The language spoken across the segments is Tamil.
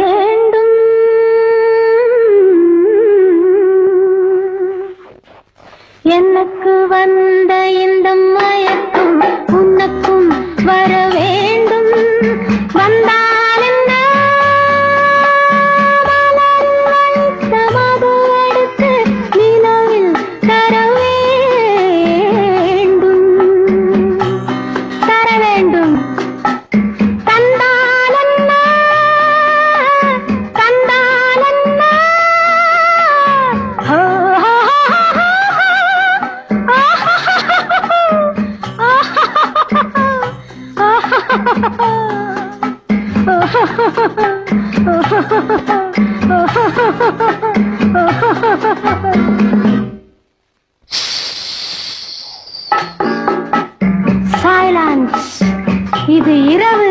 வேண்டும். எனக்கு வந்த இந்த மயக்கம் Silence. இது இரவு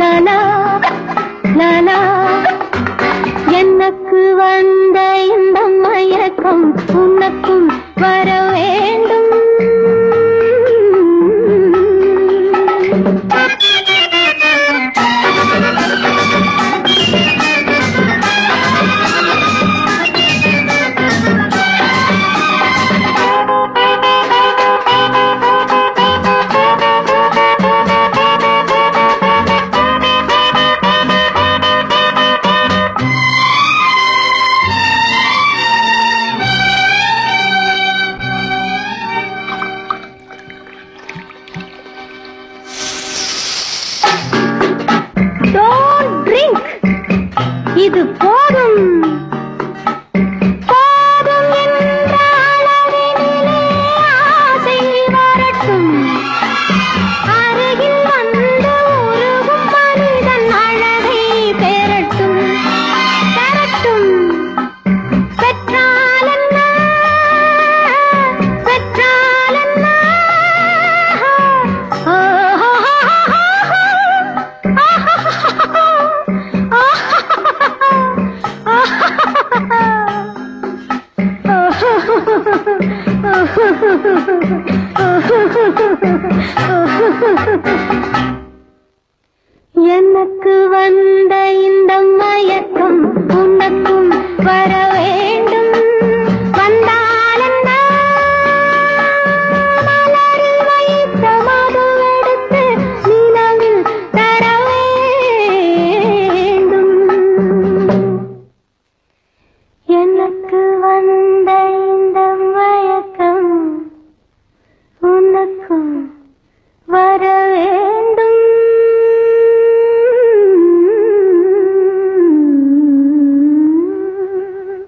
லாலா லாலா. எனக்கு வந்த இந்த மயக்கம் எனக்கு வந்த இந்த மயக்கம் உனக்கும் வர Grandpa.